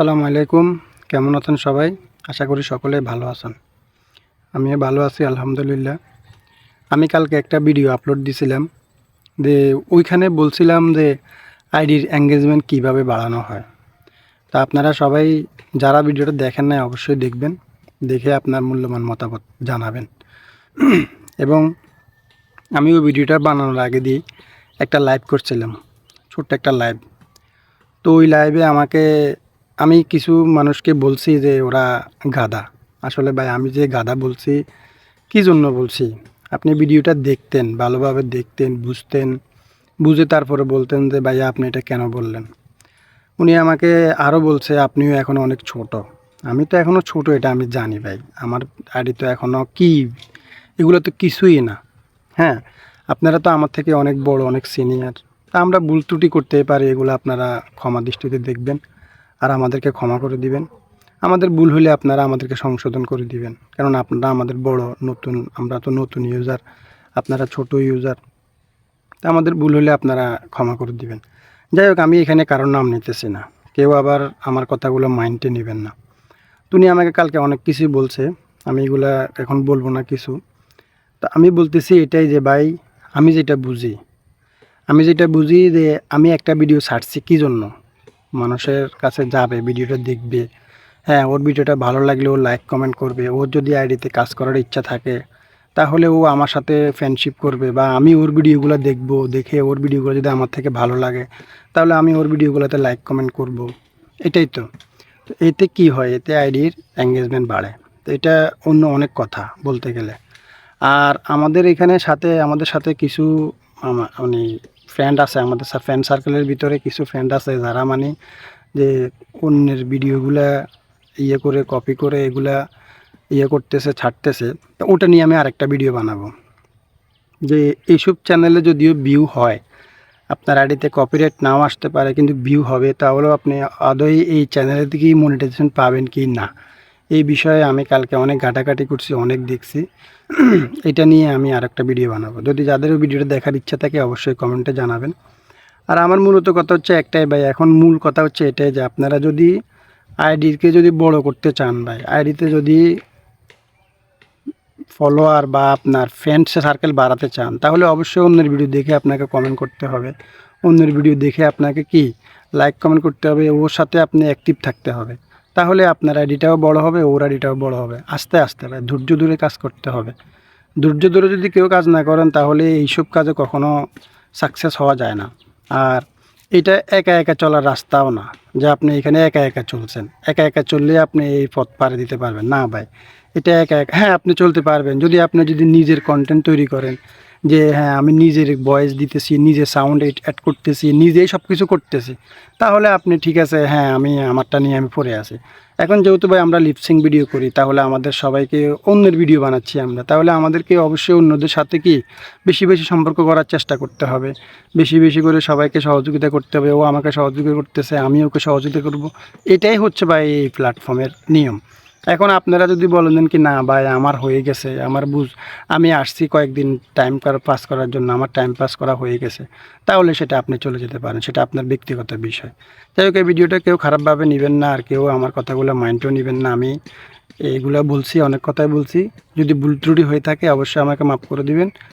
আসসালামু আলাইকুম। কেমন আছেন সবাই? আশা করি সকলে ভালো আছেন। আমিও ভালো আছি, আলহামদুলিল্লাহ। আমি কালকে একটা ভিডিও আপলোড দিছিলাম। যে ওইখানে বলছিলাম যে আইডির এঙ্গেজমেন্ট কীভাবে বাড়ানো হয়। তা আপনারা সবাই যারা ভিডিওটা দেখেন না অবশ্যই দেখবেন। দেখে আপনার মূল্যবান মতামত জানাবেন। এবং আমি ওই ভিডিওটা বানানোর আগে দিয়ে একটা লাইভ করছিলাম। ছোট্ট একটা লাইভ তো ওই লাইভে আমাকে আমি কিছু মানুষকে বলছি যে ওরা গাদা আসলে ভাই, আমি যে গাদা বলছি, কী জন্য বলছি? আপনি ভিডিওটা দেখতেন, ভালোভাবে দেখতেন, বুঝতেন, বুঝে তারপরে বলতেন যে, ভাইয়া, আপনি এটা কেন বললেন? উনি আমাকে আরও বলছে, আপনিও এখন অনেক ছোট। আমি তো এখনও ছোট, এটা আমি জানি ভাই। আমার আইডি তো এখনও কি, এগুলো তো কিছুই না। হ্যাঁ আপনারা তো আমার থেকে অনেক বড়, অনেক সিনিয়র। তা আমরা ভুল ত্রুটি করতেই পারি, এগুলো আপনারা ক্ষমা দৃষ্টিতে দেখবেন। আর আমাদেরকে ক্ষমা করে দিবেন। আমাদের ভুল হলে আপনারা আমাদেরকে সংশোধন করে দিবেন। কারণ আপনারা আমাদের বড়, নতুন, আমরা তো নতুন ইউজার আপনারা ছোট ইউজার তা আমাদের ভুল হলে আপনারা ক্ষমা করে দিবেন। যাই হোক, আমি এখানে কারোর নাম নিতেছি না। কেউ আবার আমার কথাগুলো মাইন্ডে নেবেন না। তুমি আমাকে কালকে অনেক কিছুই বলছে। আমি এগুলা এখন বলব না কিছু। তা আমি বলতেছি এটাই যে, ভাই, আমি যেটা বুঝি, আমি যেটা বুঝি যে, আমি একটা ভিডিও ছাড়ছি কী জন্য মানুষের কাছে যাবে, ভিডিওটা দেখবে হ্যাঁ ওর ভিডিওটা ভালো লাগলে ও লাইক কমেন্ট করবে, ওর যদি আইডিতে কাজ করার ইচ্ছা থাকে, তাহলে ও আমার সাথে ফ্রেন্ডশিপ করবে বা আমি ওর ভিডিওগুলো দেখব, দেখে ওর ভিডিওগুলো যদি আমার থেকে ভালো লাগে, তাহলে আমি ওর ভিডিওগুলোতে লাইক কমেন্ট করব। এটাই তো। তো এতে কি হয়? এতে আইডির এঙ্গেজমেন্ট বাড়ে। তো এটা অন্য অনেক কথা বলতে গেলে। আর আমাদের এখানে সাথে, আমাদের সাথে কিছু মানে ফ্রেন্ড আছে আমাদের ফ্রেন্ড সার্কেলের ভিতরে কিছু ফ্রেন্ড আছে যারা মানে যে অন্যের ভিডিওগুলা ইয়ে করে কপি করে, এগুলা ইয়ে করতেছে, ছাড়তেছে। তো ওটা নিয়ে আমি আরেকটা ভিডিও বানাবো। যে এইসব চ্যানেলে যদিও ভিউ হয়, আপনার আইডিতে কপিরাইট নাও আসতে পারে, কিন্তু ভিউ হবে, তাহলেও আপনি আদৌ এই চ্যানেলের দিকেই মনিটাইজেশন পাবেন কি না? এই বিষয়ে আমি কালকে অনেক ঘাটাঘাটি করছি, অনেক দেখছি। এটা নিয়ে আমি আরেকটা ভিডিও বানাবো। যদি যাদেরও ভিডিওটা দেখার ইচ্ছা থাকে, অবশ্যই কমেন্টে জানাবেন। আর আমার মূলত কথা হচ্ছে একটাই ভাই, এখন মূল কথা হচ্ছে এটাই যে আপনারা যদি আইডিকে যদি বড় করতে চান ভাই, আইডিতে যদি ফলোয়ার বা আপনার ফ্রেন্ডস সার্কেল বাড়াতে চান, তাহলে অবশ্যই অন্যের ভিডিও দেখে আপনাকে কমেন্ট করতে হবে। অন্যের ভিডিও দেখে আপনাকে কি? লাইক কমেন্ট করতে হবে, ওর সাথে আপনি অ্যাক্টিভ থাকতে হবে। তাহলে আপনার আইডিটাও বড় হবে, ওর আইডিটাও বড় হবে। আস্তে আস্তে ভাই, ধৈর্য ধরে কাজ করতে হবে। ধৈর্য ধরে যদি কেউ কাজ না করেন, তাহলে এইসব কাজে কখনো সাকসেস হওয়া যায় না। আর এটা একা একা চলার রাস্তাও না যে আপনি এখানে একা একা চলছেন। একা একা চললে আপনি এই পথ পারে দিতে পারবেন। না ভাই, এটা একা একা হ্যাঁ আপনি চলতে পারবেন। যদি আপনি যদি নিজের কন্টেন্ট তৈরি করেন যে হ্যাঁ আমি নিজের ভয়েস দিতেছি নিজে সাউন্ড অ্যাড করতেছি, নিজেই সব কিছু করতেছি, তাহলে আপনি ঠিক আছে হ্যাঁ আমি, আমারটা নিয়ে আমি পরে আছি। এখন যেহেতু ভাই আমরা লিপসিং ভিডিও করি, তাহলে আমাদের সবাইকে অন্যের ভিডিও বানাচ্ছি আমরা। তাহলে আমাদেরকে অবশ্যই অন্যদের সাথে কি বেশি বেশি সম্পর্ক করার চেষ্টা করতে হবে। বেশি বেশি করে সবাইকে সহযোগিতা করতে হবে, ও আমাকে সহযোগিতা করতেছে, আমি ওকে সহযোগিতা করব। এটাই হচ্ছে ভাই এই প্ল্যাটফর্মের নিয়ম। এখন আপনারা যদি বলেন কি, না ভাই, আমার হয়ে গেছে, আমার বুঝ, আমি আসছি কয়েকদিন টাইম পাস করার জন্য, আমার টাইম পাস করা হয়ে গেছে। তাহলে সেটা আপনি চলে যেতে পারেন, সেটা আপনার ব্যক্তিগত বিষয়। যাই হোক, এই ভিডিওটা কেউ খারাপভাবে নেবেন না, আর কেউ আমার কথাগুলো মাইন্ডও নেবেন না। আমি এইগুলো বলছি, অনেক কথাই বলছি। যদি ভুল ত্রুটি হয়ে থাকে, অবশ্যই আমাকে মাফ করে দিবেন।